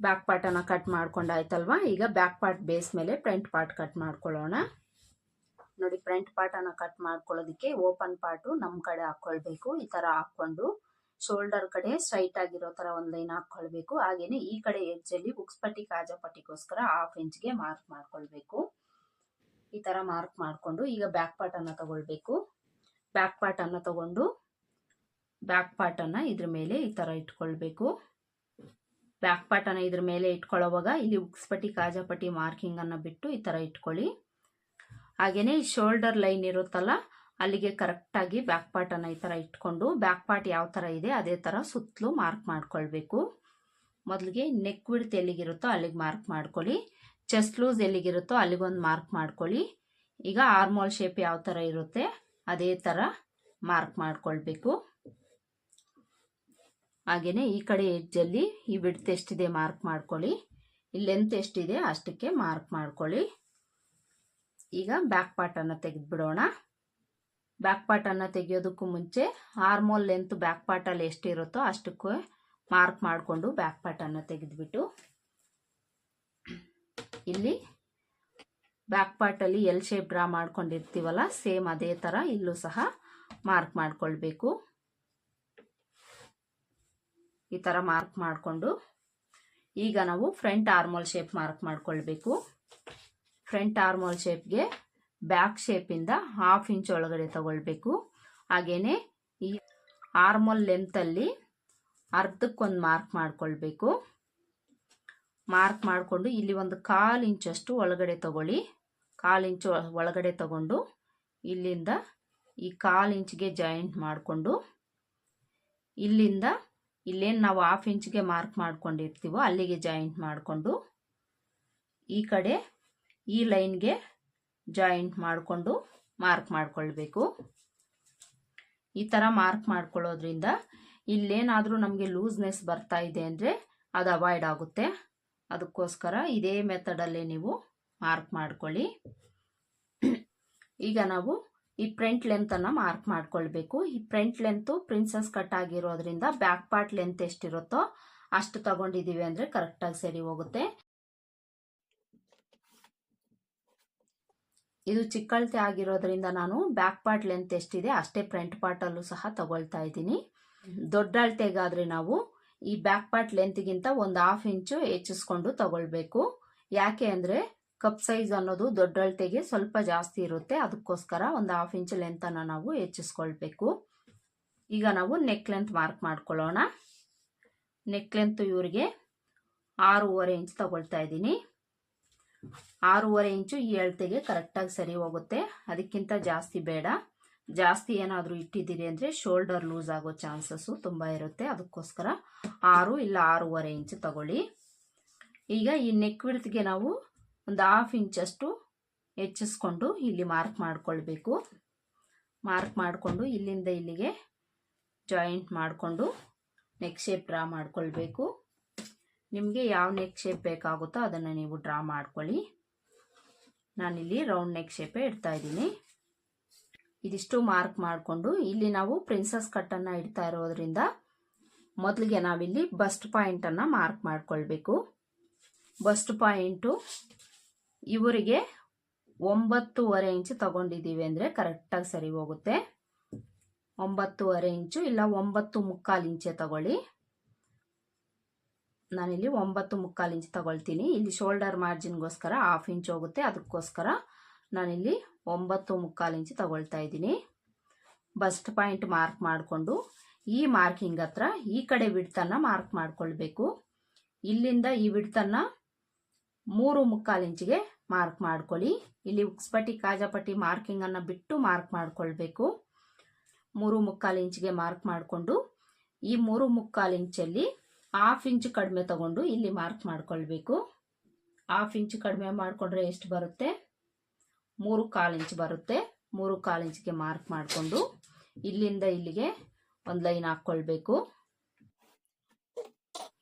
ಬ್ಯಾಕ್ ಪಾರ್ಟನ್ನು ಕಟ್ ಮಾಡ್ಕೊಂಡಾಯ್ತಲ್ವಾ? ಈಗ ಬ್ಯಾಕ್ ಪಾರ್ಟ್ ಬೇಸ್ ಮೇಲೆ ಫ್ರಂಟ್ ಪಾರ್ಟ್ ಕಟ್ ಮಾಡ್ಕೊಳ್ಳೋಣ. ನೋಡಿ ಫ್ರಂಟ್ ಪಾರ್ಟನ್ನು ಕಟ್ ಮಾಡ್ಕೊಳ್ಳೋದಕ್ಕೆ ಓಪನ್ ಪಾರ್ಟು ನಮ್ಮ ಕಡೆ ಹಾಕ್ಕೊಳ್ಬೇಕು ಈ ಥರ ಹಾಕ್ಕೊಂಡು ಶೋಲ್ಡರ್ ಕಡೆ ಸ್ಟ್ರೈಟ್ ಆಗಿರೋ ತರ ಒಂದು ಲೈನ್ ಹಾಕೊಳ್ಬೇಕು. ಹಾಗೇನೆ ಈ ಕಡೆ ಎಡ್ಜಲ್ಲಿ ಪಟ್ಟಿ, ಕಾಜಾ ಪಟ್ಟಿಗೋಸ್ಕರ ಹಾಫ್ ಇಂಚ್ಗೆ ಮಾರ್ಕ್ ಮಾಡ್ಕೊಳ್ಬೇಕು. ಈ ತರ ಮಾರ್ಕ್ ಮಾಡಿಕೊಂಡು ಈಗ ಬ್ಯಾಕ್ ಪಾರ್ಟನ್ನು ತಗೊಳ್ಬೇಕು. ಬ್ಯಾಕ್ ಪಾರ್ಟನ್ನು ತಗೊಂಡು ಬ್ಯಾಕ್ ಪಾರ್ಟನ್ನು ಇದ್ರ ಮೇಲೆ ಈ ತರ ಇಟ್ಕೊಳ್ಬೇಕು. ಬ್ಯಾಕ್ ಪಾರ್ಟನ್ನು ಇದ್ರ ಮೇಲೆ ಇಟ್ಕೊಳ್ಳೋವಾಗ ಇಲ್ಲಿ ಉಕ್ಸ್ಪಟ್ಟಿ ಮಾರ್ಕಿಂಗ್ ಅನ್ನ ಬಿಟ್ಟು ಈ ತರ ಇಟ್ಕೊಳ್ಳಿ. ಹಾಗೇನೆ ಶೋಲ್ಡರ್ ಲೈನ್ ಇರುತ್ತಲ್ಲ ಅಲ್ಲಿಗೆ ಕರೆಕ್ಟಾಗಿ ಬ್ಯಾಕ್ ಪಾರ್ಟನ್ನು ಈ ಥರ ಇಟ್ಕೊಂಡು ಬ್ಯಾಕ್ ಪಾರ್ಟ್ ಯಾವ ಥರ ಇದೆ ಅದೇ ಥರ ಸುತ್ತಲೂ ಮಾರ್ಕ್ ಮಾಡ್ಕೊಳ್ಬೇಕು. ಮೊದಲಿಗೆ ನೆಕ್ ವಿಡ್ತ್ ಎಲ್ಲಿಗಿರುತ್ತೋ ಅಲ್ಲಿಗೆ ಮಾರ್ಕ್ ಮಾಡ್ಕೊಳ್ಳಿ. ಚೆಸ್ಟ್ ಲೂಸ್ ಎಲ್ಲಿಗಿರುತ್ತೋ ಅಲ್ಲಿಗೊಂದು ಮಾರ್ಕ್ ಮಾಡ್ಕೊಳ್ಳಿ. ಈಗ ಆರ್ಮೋಲ್ ಶೇಪ್ ಯಾವ ಥರ ಇರುತ್ತೆ ಅದೇ ಥರ ಮಾರ್ಕ್ ಮಾಡ್ಕೊಳ್ಬೇಕು. ಹಾಗೆಯೇ ಈ ಕಡೆ ಎಡ್ಜಲ್ಲಿ ಈ ಬಿಡ್ತ್ ಎಷ್ಟಿದೆ ಮಾರ್ಕ್ ಮಾಡ್ಕೊಳ್ಳಿ. ಈ ಲೆಂತ್ ಎಷ್ಟಿದೆ ಅಷ್ಟಕ್ಕೆ ಮಾರ್ಕ್ ಮಾಡ್ಕೊಳ್ಳಿ. ಈಗ ಬ್ಯಾಕ್ ಪಾರ್ಟನ್ನು ತೆಗೆದುಬಿಡೋಣ. ಬ್ಯಾಕ್ ಪಾರ್ಟನ್ನು ತೆಗೆಯೋದಕ್ಕೂ ಮುಂಚೆ ಆರ್ಮೋಲ್ ಲೆಂತ್ ಬ್ಯಾಕ್ ಪಾರ್ಟಲ್ಲಿ ಎಷ್ಟಿರುತ್ತೋ ಅಷ್ಟಕ್ಕೂ ಮಾರ್ಕ್ ಮಾಡಿಕೊಂಡು ಬ್ಯಾಕ್ ಪಾರ್ಟನ್ನು ತೆಗೆದುಬಿಟ್ಟು ಇಲ್ಲಿ ಬ್ಯಾಕ್ ಪಾರ್ಟಲ್ಲಿ ಎಲ್ ಶೇಪ್ ಡ್ರಾ ಮಾಡ್ಕೊಂಡಿರ್ತೀವಲ್ಲ ಸೇಮ್ ಅದೇ ಥರ ಇಲ್ಲೂ ಸಹ ಮಾರ್ಕ್ ಮಾಡಿಕೊಳ್ಬೇಕು. ಈ ಥರ ಮಾರ್ಕ್ ಮಾಡಿಕೊಂಡು ಈಗ ನಾವು ಫ್ರಂಟ್ ಆರ್ಮೋಲ್ ಶೇಪ್ ಮಾರ್ಕ್ ಮಾಡಿಕೊಳ್ಬೇಕು. ಫ್ರಂಟ್ ಆರ್ಮೋಲ್ ಶೇಪ್ಗೆ ಬ್ಯಾಕ್ ಶೇಪಿಂದ ಹಾಫ್ ಇಂಚ್ ಒಳಗಡೆ ತಗೊಳ್ಬೇಕು. ಹಾಗೆಯೇ ಈ ಆರ್ಮೋಲ್ ಲೆಂತಲ್ಲಿ ಅರ್ಧಕ್ಕೊಂದು ಮಾರ್ಕ್ ಮಾಡ್ಕೊಳ್ಬೇಕು. ಮಾರ್ಕ್ ಮಾಡಿಕೊಂಡು ಇಲ್ಲಿ ಒಂದು ಕಾಲು ಇಂಚಷ್ಟು ಒಳಗಡೆ ತಗೊಳ್ಳಿ. ಕಾಲು ಇಂಚು ಒಳಗಡೆ ತಗೊಂಡು ಇಲ್ಲಿಂದ ಈ ಕಾಲು ಇಂಚ್ಗೆ ಜಾಯಿಂಟ್ ಮಾಡಿಕೊಂಡು ಇಲ್ಲಿಂದ ಇಲ್ಲೇನು ನಾವು ಹಾಫ್ ಇಂಚ್ಗೆ ಮಾರ್ಕ್ ಮಾಡ್ಕೊಂಡಿರ್ತೀವೋ ಅಲ್ಲಿಗೆ ಜಾಯಿಂಟ್ ಮಾಡಿಕೊಂಡು ಈ ಕಡೆ ಈ ಲೈನ್ಗೆ ಜಾಯಿಂಟ್ ಮಾಡಿಕೊಂಡು ಮಾರ್ಕ್ ಮಾಡಿಕೊಳ್ಬೇಕು. ಈ ಥರ ಮಾರ್ಕ್ ಮಾಡ್ಕೊಳ್ಳೋದ್ರಿಂದ ಇಲ್ಲೇನಾದರೂ ನಮಗೆ ಲೂಸ್ನೆಸ್ ಬರ್ತಾ ಇದೆ ಅಂದರೆ ಅದು ಅವಾಯ್ಡ್ ಆಗುತ್ತೆ. ಅದಕ್ಕೋಸ್ಕರ ಇದೇ ಮೆಥಡಲ್ಲೇ ನೀವು ಮಾರ್ಕ್ ಮಾಡ್ಕೊಳ್ಳಿ. ಈಗ ನಾವು ಈ ಫ್ರಂಟ್ ಲೆಂತನ್ನು ಮಾರ್ಕ್ ಮಾಡ್ಕೊಳ್ಬೇಕು. ಈ ಫ್ರಂಟ್ ಲೆಂತು ಪ್ರಿನ್ಸಸ್ ಕಟ್ ಆಗಿರೋದ್ರಿಂದ ಬ್ಯಾಕ್ ಪಾರ್ಟ್ ಲೆಂತ್ ಎಷ್ಟಿರುತ್ತೋ ಅಷ್ಟು ತಗೊಂಡಿದ್ದೀವಿ ಅಂದರೆ ಕರೆಕ್ಟಾಗಿ ಸರಿ ಹೋಗುತ್ತೆ. ಇದು ಚಿಕ್ಕಳತೆ ಆಗಿರೋದ್ರಿಂದ ನಾನು ಬ್ಯಾಕ್ ಪಾರ್ಟ್ ಲೆಂತ್ ಎಷ್ಟಿದೆ ಅಷ್ಟೇ ಫ್ರಂಟ್ ಪಾರ್ಟಲ್ಲೂ ಸಹ ತಗೊಳ್ತಾ ಇದ್ದೀನಿ. ದೊಡ್ಡ ಅಳತೆಗಾದರೆ ನಾವು ಈ ಬ್ಯಾಕ್ ಪಾರ್ಟ್ ಲೆಂತ್ಗಿಂತ ಒಂದು ಹಾಫ್ ಇಂಚು ಹೆಚ್ಚಿಸ್ಕೊಂಡು ತಗೊಳ್ಬೇಕು. ಯಾಕೆ ಅಂದರೆ ಕಪ್ ಸೈಜ್ ಅನ್ನೋದು ದೊಡ್ಡ ಅಳತೆಗೆ ಸ್ವಲ್ಪ ಜಾಸ್ತಿ ಇರುತ್ತೆ. ಅದಕ್ಕೋಸ್ಕರ ಒಂದು ಹಾಫ್ ಇಂಚ್ ಲೆಂತನ್ನು ನಾವು ಹೆಚ್ಚಿಸ್ಕೊಳ್ಬೇಕು. ಈಗ ನಾವು ನೆಕ್ ಲೆಂತ್ ಮಾರ್ಕ್ ಮಾಡ್ಕೊಳ್ಳೋಣ. ನೆಕ್ ಲೆಂತ್ ಇವರಿಗೆ ಆರೂವರೆ ಇಂಚ್ ತಗೊಳ್ತಾ ಇದ್ದೀನಿ. ಆರೂವರೆ ಇಂಚು ಈ ಅಳತೆಗೆ ಕರೆಕ್ಟಾಗಿ ಸರಿ ಹೋಗುತ್ತೆ. ಅದಕ್ಕಿಂತ ಜಾಸ್ತಿ ಬೇಡ. ಜಾಸ್ತಿ ಏನಾದರೂ ಇಟ್ಟಿದ್ದೀರಿ ಅಂದರೆ ಶೋಲ್ಡರ್ ಲೂಸ್ ಆಗೋ ಚಾನ್ಸಸ್ಸು ತುಂಬ ಇರುತ್ತೆ. ಅದಕ್ಕೋಸ್ಕರ ಆರು ಇಲ್ಲ ಆರೂವರೆ ಇಂಚು ತಗೊಳ್ಳಿ. ಈಗ ಈ ನೆಕ್ ವಿಡ್ತ್ಗೆ ನಾವು ಒಂದು ಹಾಫ್ ಇಂಚಷ್ಟು ಹೆಚ್ಚಿಸ್ಕೊಂಡು ಇಲ್ಲಿ ಮಾರ್ಕ್ ಮಾಡಿಕೊಳ್ಬೇಕು. ಮಾರ್ಕ್ ಮಾಡಿಕೊಂಡು ಇಲ್ಲಿಂದ ಇಲ್ಲಿಗೆ ಜಾಯಿಂಟ್ ಮಾಡಿಕೊಂಡು ನೆಕ್ ಶೇಪ್ ಡ್ರಾ ಮಾಡ್ಕೊಳ್ಬೇಕು. ನಿಮಗೆ ಯಾವ ನೆಕ್ ಶೇಪ್ ಬೇಕಾಗುತ್ತೋ ಅದನ್ನು ನೀವು ಡ್ರಾ ಮಾಡ್ಕೊಳ್ಳಿ. ನಾನಿಲ್ಲಿ ರೌಂಡ್ ನೆಕ್ ಶೇಪೇ ಇಡ್ತಾ ಇದ್ದೀನಿ. ಇದಿಷ್ಟು ಮಾರ್ಕ್ ಮಾಡಿಕೊಂಡು ಇಲ್ಲಿ ನಾವು ಪ್ರಿನ್ಸಸ್ ಕಟ್ಟನ್ನು ಇಡ್ತಾ ಇರೋದ್ರಿಂದ ಮೊದಲಿಗೆ ನಾವಿಲ್ಲಿ ಬಸ್ಟ್ ಪಾಯಿಂಟನ್ನು ಮಾರ್ಕ್ ಮಾಡಿಕೊಳ್ಬೇಕು. ಬಸ್ಟ್ ಪಾಯಿಂಟು ಇವರಿಗೆ ಒಂಬತ್ತೂವರೆ ಇಂಚು ತಗೊಂಡಿದ್ದೀವಿ ಅಂದರೆ ಕರೆಕ್ಟಾಗಿ ಸರಿ ಹೋಗುತ್ತೆ. ಒಂಬತ್ತೂವರೆ ಇಂಚು ಇಲ್ಲ ಒಂಬತ್ತು ಮುಕ್ಕಾಲು ಇಂಚೆ ತಗೊಳ್ಳಿ. ನಾನಿಲ್ಲಿ ಒಂಬತ್ತು ಮುಕ್ಕಾಲು ಇಂಚ್ ತಗೊಳ್ತೀನಿ. ಇಲ್ಲಿ ಶೋಲ್ಡರ್ ಮಾರ್ಜಿನ್ಗೋಸ್ಕರ ಹಾಫ್ ಇಂಚ್ ಹೋಗುತ್ತೆ. ಅದಕ್ಕೋಸ್ಕರ ನಾನಿಲ್ಲಿ ಒಂಬತ್ತು ಮುಕ್ಕಾಲು ಇಂಚ್ ತಗೊಳ್ತಾ ಇದ್ದೀನಿ. ಬಸ್ಟ್ ಪಾಯಿಂಟ್ ಮಾರ್ಕ್ ಮಾಡಿಕೊಂಡು ಈ ಮಾರ್ಕಿಂಗ್ ಹತ್ರ ಈ ಕಡೆ ವಿಡ್ತನ್ನು ಮಾರ್ಕ್ ಮಾಡಿಕೊಳ್ಬೇಕು. ಇಲ್ಲಿಂದ ಈ ವಿಡ್ತನ್ನು ಮೂರು ಮುಕ್ಕಾಲು ಇಂಚಿಗೆ ಮಾರ್ಕ್ ಮಾಡ್ಕೊಳ್ಳಿ. ಇಲ್ಲಿ ಉಕ್ಸ್ಪಟ್ಟಿ, ಕಾಜಾಪಟ್ಟಿ ಮಾರ್ಕಿಂಗನ್ನು ಬಿಟ್ಟು ಮಾರ್ಕ್ ಮಾಡಿಕೊಳ್ಬೇಕು. ಮೂರು ಮುಕ್ಕಾಲು ಇಂಚಿಗೆ ಮಾರ್ಕ್ ಮಾಡಿಕೊಂಡು ಈ ಮೂರು ಮುಕ್ಕಾಲು ಇಂಚಲ್ಲಿ ಹಾಫ್ ಇಂಚ್ ಕಡಿಮೆ ತಗೊಂಡು ಇಲ್ಲಿ ಮಾರ್ಕ್ ಮಾಡ್ಕೊಳ್ಬೇಕು. ಹಾಫ್ ಇಂಚ್ ಕಡಿಮೆ ಮಾಡಿಕೊಂಡ್ರೆ ಎಷ್ಟು ಬರುತ್ತೆ? ಮೂರು ಕಾಲು ಇಂಚ್ ಬರುತ್ತೆ. ಮೂರು ಕಾಲು ಇಂಚ್ಗೆ ಮಾರ್ಕ್ ಮಾಡಿಕೊಂಡು ಇಲ್ಲಿಂದ ಇಲ್ಲಿಗೆ ಒಂದು ಲೈನ್ ಹಾಕ್ಕೊಳ್ಬೇಕು.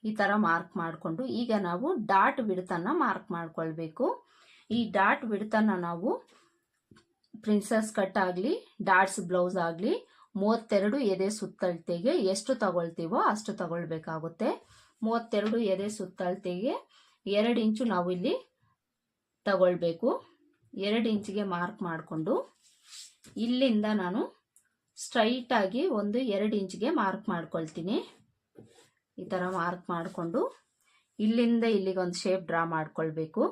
ಈ ಥರ ಮಾರ್ಕ್ ಮಾಡಿಕೊಂಡು ಈಗ ನಾವು ಡಾಟ್ ಬಿಡತನ ಮಾರ್ಕ್ ಮಾಡಿಕೊಳ್ಬೇಕು. ಈ ಡಾಟ್ ಬಿಡತನ ನಾವು ಪ್ರಿನ್ಸಸ್ ಕಟ್ ಆಗಲಿ ಡಾಟ್ಸ್ ಬ್ಲೌಸ್ ಆಗಲಿ ಮೂವತ್ತೆರಡು ಎದೆ ಸುತ್ತಳತೆಗೆ ಎಷ್ಟು ತಗೊಳ್ತೀವೋ ಅಷ್ಟು ತಗೊಳ್ಬೇಕಾಗುತ್ತೆ. ಮೂವತ್ತೆರಡು ಎದೆ ಸುತ್ತಳತೆಗೆ ಎರಡು ಇಂಚು ನಾವು ಇಲ್ಲಿ ತಗೊಳ್ಬೇಕು. ಎರಡು ಇಂಚಿಗೆ ಮಾರ್ಕ್ ಮಾಡಿಕೊಂಡು ಇಲ್ಲಿಂದ ನಾನು ಸ್ಟ್ರೈಟಾಗಿ ಒಂದು ಎರಡು ಇಂಚಿಗೆ ಮಾರ್ಕ್ ಮಾಡ್ಕೊಳ್ತೀನಿ. ಈ ಥರ ಮಾರ್ಕ್ ಮಾಡಿಕೊಂಡು ಇಲ್ಲಿಂದ ಇಲ್ಲಿಗೆ ಒಂದು ಶೇಪ್ ಡ್ರಾ ಮಾಡ್ಕೊಳ್ಬೇಕು.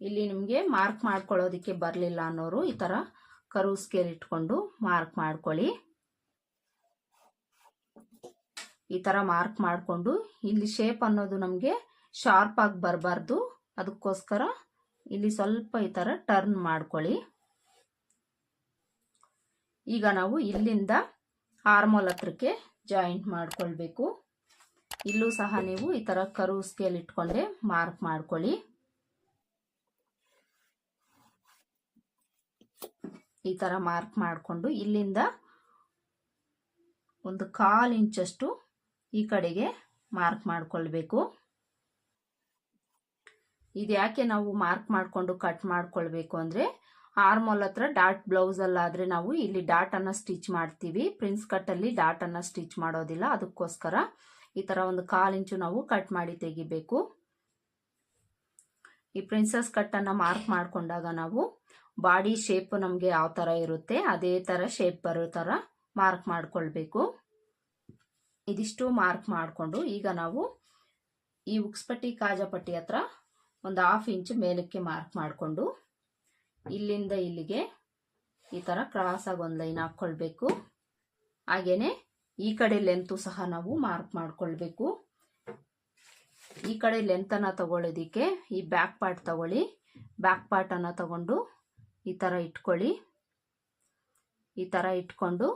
ಇಲ್ಲಿ ನಿಮಗೆ ಮಾರ್ಕ್ ಮಾಡ್ಕೊಳ್ಳೋದಕ್ಕೆ ಬರಲಿಲ್ಲ ಅನ್ನೋರು ಈ ಥರ ಕರು ಸ್ಕೇಲ್ ಇಟ್ಕೊಂಡು ಮಾರ್ಕ್ ಮಾಡ್ಕೊಳ್ಳಿ. ಈ ಥರ ಮಾರ್ಕ್ ಮಾಡಿಕೊಂಡು ಇಲ್ಲಿ ಶೇಪ್ ಅನ್ನೋದು ನಮಗೆ ಶಾರ್ಪ್ ಆಗಿ ಬರಬಾರ್ದು. ಅದಕ್ಕೋಸ್ಕರ ಇಲ್ಲಿ ಸ್ವಲ್ಪ ಈ ಥರ ಟರ್ನ್ ಮಾಡ್ಕೊಳ್ಳಿ. ಈಗ ನಾವು ಇಲ್ಲಿಂದ ಆರ್ಮೋಲ್ ಹತ್ರಕ್ಕೆ ಜಾಯಿಂಟ್ ಮಾಡ್ಕೊಳ್ಬೇಕು. ಇಲ್ಲೂ ಸಹ ನೀವು ಈ ಥರ ಕರು ಸ್ಕೇಲ್ ಇಟ್ಕೊಂಡೆ ಮಾರ್ಕ್ ಮಾಡ್ಕೊಳ್ಳಿ. ಈ ಥರ ಮಾರ್ಕ್ ಮಾಡಿಕೊಂಡು ಇಲ್ಲಿಂದ ಒಂದು ಕಾಲು ಇಂಚಷ್ಟು ಈ ಕಡೆಗೆ ಮಾರ್ಕ್ ಮಾಡಿಕೊಳ್ಬೇಕು. ಇದು ಯಾಕೆ ನಾವು ಮಾರ್ಕ್ ಮಾಡಿಕೊಂಡು ಕಟ್ ಮಾಡಿಕೊಳ್ಬೇಕು ಅಂದರೆ ಆರ್ಮೋಲ್ ಹತ್ರ ಡಾಟ್ ಬ್ಲೌಸಲ್ಲಾದರೆ ನಾವು ಇಲ್ಲಿ ಡಾಟನ್ನು ಸ್ಟಿಚ್ ಮಾಡ್ತೀವಿ. ಪ್ರಿನ್ಸ್ ಕಟ್ಟಲ್ಲಿ ಡಾಟನ್ನು ಸ್ಟಿಚ್ ಮಾಡೋದಿಲ್ಲ. ಅದಕ್ಕೋಸ್ಕರ ಈ ಥರ ಒಂದು ಕಾಲು ಇಂಚು ನಾವು ಕಟ್ ಮಾಡಿ ತೆಗಿಬೇಕು. ಈ ಪ್ರಿನ್ಸಸ್ ಕಟ್ಟನ್ನು ಮಾರ್ಕ್ ಮಾಡಿಕೊಂಡಾಗ ನಾವು ಬಾಡಿ ಶೇಪ್ ನಮಗೆ ಯಾವ ಥರ ಇರುತ್ತೆ, ಅದೇ ಥರ ಶೇಪ್ ಬರೋ ಥರ ಮಾರ್ಕ್ ಮಾಡಿಕೊಳ್ಬೇಕು. ಇದಿಷ್ಟು ಮಾರ್ಕ್ ಮಾಡಿಕೊಂಡು ಈಗ ನಾವು ಈ ಉಕ್ಸ್ಪಟ್ಟಿ ಕಾಜಾಪಟ್ಟಿ ಹತ್ರ ಒಂದು ಹಾಫ್ ಇಂಚ್ ಮೇಲಕ್ಕೆ ಮಾರ್ಕ್ ಮಾಡಿಕೊಂಡು ಇಲ್ಲಿಂದ ಇಲ್ಲಿಗೆ ಈ ಥರ ಕ್ರಾಸಾಗಿ ಒಂದು ಲೈನ್ ಹಾಕ್ಕೊಳ್ಬೇಕು. ಹಾಗೆಯೇ ಈ ಕಡೆ ಲೆಂತು ಸಹ ನಾವು ಮಾರ್ಕ್ ಮಾಡಿಕೊಳ್ಬೇಕು. ಈ ಕಡೆ ಲೆಂತನ್ನು ತಗೊಳ್ಳೋದಿಕ್ಕೆ ಈ ಬ್ಯಾಕ್ ಪಾರ್ಟ್ ತಗೊಳ್ಳಿ. ಬ್ಯಾಕ್ ಪಾರ್ಟನ್ನು ತಗೊಂಡು ಈ ಥರ ಇಟ್ಕೊಳ್ಳಿ. ಈ ಥರ ಇಟ್ಕೊಂಡು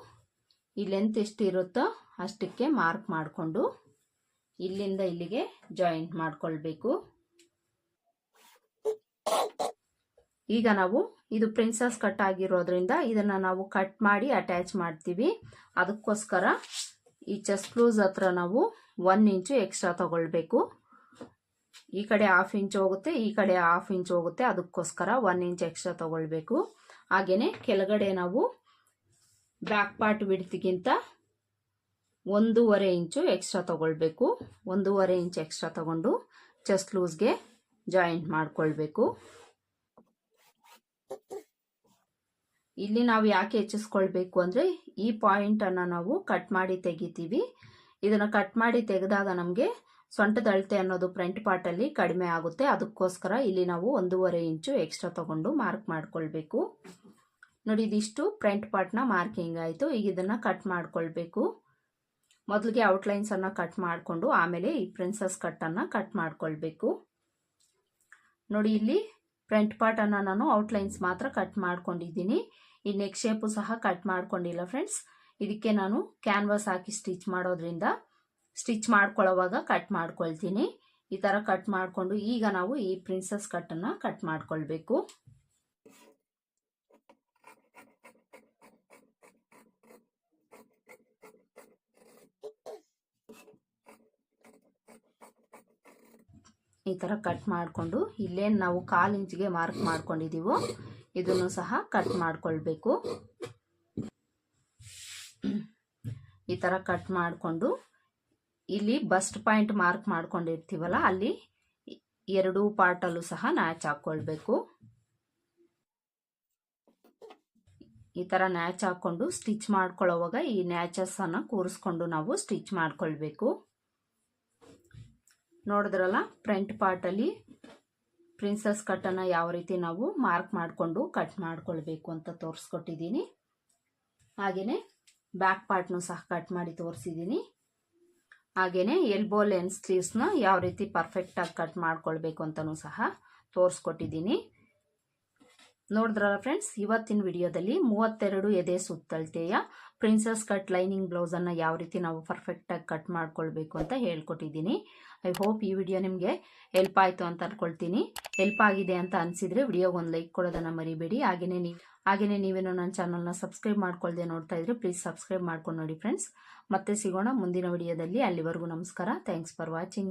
ಈ ಲೆಂತ್ ಎಷ್ಟು ಇರುತ್ತೋ ಅಷ್ಟಕ್ಕೆ ಮಾರ್ಕ್ ಮಾಡಿಕೊಂಡು ಇಲ್ಲಿಂದ ಇಲ್ಲಿಗೆ ಜಾಯಿಂಟ್ ಮಾಡಿಕೊಳ್ಬೇಕು. ಈಗ ನಾವು ಇದು ಪ್ರಿನ್ಸಸ್ ಕಟ್ ಆಗಿರೋದ್ರಿಂದ ಇದನ್ನು ನಾವು ಕಟ್ ಮಾಡಿ ಅಟ್ಯಾಚ್ ಮಾಡ್ತೀವಿ. ಅದಕ್ಕೋಸ್ಕರ ಈ ಚೆಸ್ಟ್ ಕ್ಲೂಸ್ ಹತ್ರ ನಾವು ಒನ್ ಇಂಚು ಎಕ್ಸ್ಟ್ರಾ ತಗೊಳ್ಬೇಕು. ಈ ಕಡೆ ಹಾಫ್ ಇಂಚ್ ಹೋಗುತ್ತೆ, ಈ ಕಡೆ ಹಾಫ್ ಇಂಚ್ ಹೋಗುತ್ತೆ. ಅದಕ್ಕೋಸ್ಕರ ಒನ್ ಇಂಚ್ ಎಕ್ಸ್ಟ್ರಾ ತಗೊಳ್ಬೇಕು. ಹಾಗೆಯೇ ಕೆಳಗಡೆ ನಾವು ಬ್ಯಾಕ್ ಪಾರ್ಟ್ ಬಿಡ್ತಿಗಿಂತ ಒಂದೂವರೆ ಇಂಚು ಎಕ್ಸ್ಟ್ರಾ ತಗೊಳ್ಬೇಕು. ಒಂದೂವರೆ ಇಂಚ್ ಎಕ್ಸ್ಟ್ರಾ ತಗೊಂಡು ಚೆಸ್ಟ್ ಲೂಸ್ಗೆ ಜಾಯಿಂಟ್ ಮಾಡಿಕೊಳ್ಬೇಕು. ಇಲ್ಲಿ ನಾವು ಯಾಕೆ ಹೆಚ್ಚಿಸ್ಕೊಳ್ಬೇಕು ಅಂದರೆ ಈ ಪಾಯಿಂಟನ್ನು ನಾವು ಕಟ್ ಮಾಡಿ ತೆಗಿತೀವಿ. ಇದನ್ನು ಕಟ್ ಮಾಡಿ ತೆಗೆದಾಗ ನಮಗೆ ಸೊಂಟದ ಅಳತೆ ಅನ್ನೋದು ಫ್ರಂಟ್ ಪಾರ್ಟಲ್ಲಿ ಕಡಿಮೆ ಆಗುತ್ತೆ. ಅದಕ್ಕೋಸ್ಕರ ಇಲ್ಲಿ ನಾವು ಒಂದೂವರೆ ಇಂಚು ಎಕ್ಸ್ಟ್ರಾ ತಗೊಂಡು ಮಾರ್ಕ್ ಮಾಡ್ಕೊಳ್ಬೇಕು. ನೋಡಿ, ಇದಿಷ್ಟು ಫ್ರಂಟ್ ಪಾರ್ಟ್ನ ಮಾರ್ಕಿಂಗ್ ಆಯಿತು. ಈಗ ಇದನ್ನು ಕಟ್ ಮಾಡ್ಕೊಳ್ಬೇಕು. ಮೊದಲಿಗೆ ಔಟ್ಲೈನ್ಸನ್ನು ಕಟ್ ಮಾಡಿಕೊಂಡು ಆಮೇಲೆ ಈ ಪ್ರಿನ್ಸಸ್ ಕಟ್ಟನ್ನು ಕಟ್ ಮಾಡ್ಕೊಳ್ಬೇಕು. ನೋಡಿ, ಇಲ್ಲಿ ಫ್ರಂಟ್ ಪಾರ್ಟನ್ನು ನಾನು ಔಟ್ಲೈನ್ಸ್ ಮಾತ್ರ ಕಟ್ ಮಾಡ್ಕೊಂಡಿದ್ದೀನಿ. ಈ ನೆಕ್ ಶೇಪು ಸಹ ಕಟ್ ಮಾಡ್ಕೊಂಡಿಲ್ಲ ಫ್ರೆಂಡ್ಸ್ ಇದಕ್ಕೆ ನಾನು ಕ್ಯಾನ್ವಾಸ್ ಹಾಕಿ ಸ್ಟಿಚ್ ಮಾಡೋದ್ರಿಂದ ಸ್ಟಿಚ್ ಮಾಡ್ಕೊಳ್ಳೋವಾಗ ಕಟ್ ಮಾಡ್ಕೊಳ್ತೀನಿ. ಈ ಥರ ಕಟ್ ಮಾಡಿಕೊಂಡು ಈಗ ನಾವು ಈ ಪ್ರಿನ್ಸಸ್ ಕಟ್ಟನ್ನು ಕಟ್ ಮಾಡ್ಕೊಳ್ಬೇಕು. ಈ ಥರ ಕಟ್ ಮಾಡಿಕೊಂಡು ಇಲ್ಲೇನು ನಾವು ಕಾಲು ಇಂಚಿಗೆ ಮಾರ್ಕ್ ಮಾಡ್ಕೊಂಡಿದ್ದೀವೋ ಇದನ್ನು ಸಹ ಕಟ್ ಮಾಡಿಕೊಳ್ಬೇಕು. ಈ ಥರ ಕಟ್ ಮಾಡಿಕೊಂಡು ಇಲ್ಲಿ ಬಸ್ಟ್ ಪಾಯಿಂಟ್ ಮಾರ್ಕ್ ಮಾಡ್ಕೊಂಡಿರ್ತೀವಲ್ಲ, ಅಲ್ಲಿ ಎರಡೂ ಪಾರ್ಟಲ್ಲೂ ಸಹ ನ್ಯಾಚ್ ಹಾಕ್ಕೊಳ್ಬೇಕು. ಈ ಥರ ನ್ಯಾಚ್ ಹಾಕ್ಕೊಂಡು ಸ್ಟಿಚ್ ಮಾಡ್ಕೊಳ್ಳೋವಾಗ ಈ ನ್ಯಾಚಸ್ಸನ್ನು ಕೂರಿಸ್ಕೊಂಡು ನಾವು ಸ್ಟಿಚ್ ಮಾಡ್ಕೊಳ್ಬೇಕು. ನೋಡಿದ್ರಲ್ಲ ಫ್ರಂಟ್ ಪಾರ್ಟಲ್ಲಿ ಪ್ರಿನ್ಸಸ್ ಕಟ್ಟನ್ನು ಯಾವ ರೀತಿ ನಾವು ಮಾರ್ಕ್ ಮಾಡಿಕೊಂಡು ಕಟ್ ಮಾಡ್ಕೊಳ್ಬೇಕು ಅಂತ ತೋರಿಸ್ಕೊಟ್ಟಿದ್ದೀನಿ. ಹಾಗೆಯೇ ಬ್ಯಾಕ್ ಪಾರ್ಟ್ನು ಸಹ ಕಟ್ ಮಾಡಿ ತೋರಿಸಿದ್ದೀನಿ. ಹಾಗೆಯೇ ಎಲ್ಬೋ ಲೆನ್ಸ್ ಸ್ಲೀವ್ಸ್ನ ಯಾವ ರೀತಿ ಪರ್ಫೆಕ್ಟಾಗಿ ಕಟ್ ಮಾಡ್ಕೊಳ್ಬೇಕು ಅಂತಲೂ ಸಹ ತೋರಿಸ್ಕೊಟ್ಟಿದ್ದೀನಿ. ನೋಡಿದ್ರಲ್ಲ ಫ್ರೆಂಡ್ಸ್ ಇವತ್ತಿನ ವಿಡಿಯೋದಲ್ಲಿ ಮೂವತ್ತೆರಡು ಎದೆ ಸುತ್ತಳತೆಯ ಪ್ರಿನ್ಸಸ್ ಕಟ್ ಲೈನಿಂಗ್ ಬ್ಲೌಸನ್ನು ಯಾವ ರೀತಿ ನಾವು ಪರ್ಫೆಕ್ಟಾಗಿ ಕಟ್ ಮಾಡ್ಕೊಳ್ಬೇಕು ಅಂತ ಹೇಳ್ಕೊಟ್ಟಿದ್ದೀನಿ. ಐ ಹೋಪ್ ಈ ವಿಡಿಯೋ ನಿಮಗೆ ಹೆಲ್ಪ್ ಆಯಿತು ಅಂತ ಅನ್ಕೊಳ್ತೀನಿ. ಹೆಲ್ಪ್ ಆಗಿದೆ ಅಂತ ಅನಿಸಿದರೆ ವಿಡಿಯೋಗೆ ಒಂದು ಲೈಕ್ ಕೊಡೋದನ್ನು ಮರಿಬೇಡಿ. ಹಾಗೆಯೇ ನೀವು ಹಾಗೆಯೇ ನೀವೇನೋ ನನ್ನ ಚಾನಲ್ನ ಸಬ್ಸ್ಕ್ರೈಬ್ ಮಾಡ್ಕೊಳ್ದೆ ನೋಡ್ತಾ ಇದ್ರೆ ಪ್ಲೀಸ್ ಸಬ್ಸ್ಕ್ರೈಬ್ ಮಾಡ್ಕೊಂಡು ನೋಡಿ ಫ್ರೆಂಡ್ಸ್ ಮತ್ತೆ ಸಿಗೋಣ ಮುಂದಿನ ವಿಡಿಯೋದಲ್ಲಿ. ಅಲ್ಲಿವರೆಗೂ ನಮಸ್ಕಾರ. Thanks for watching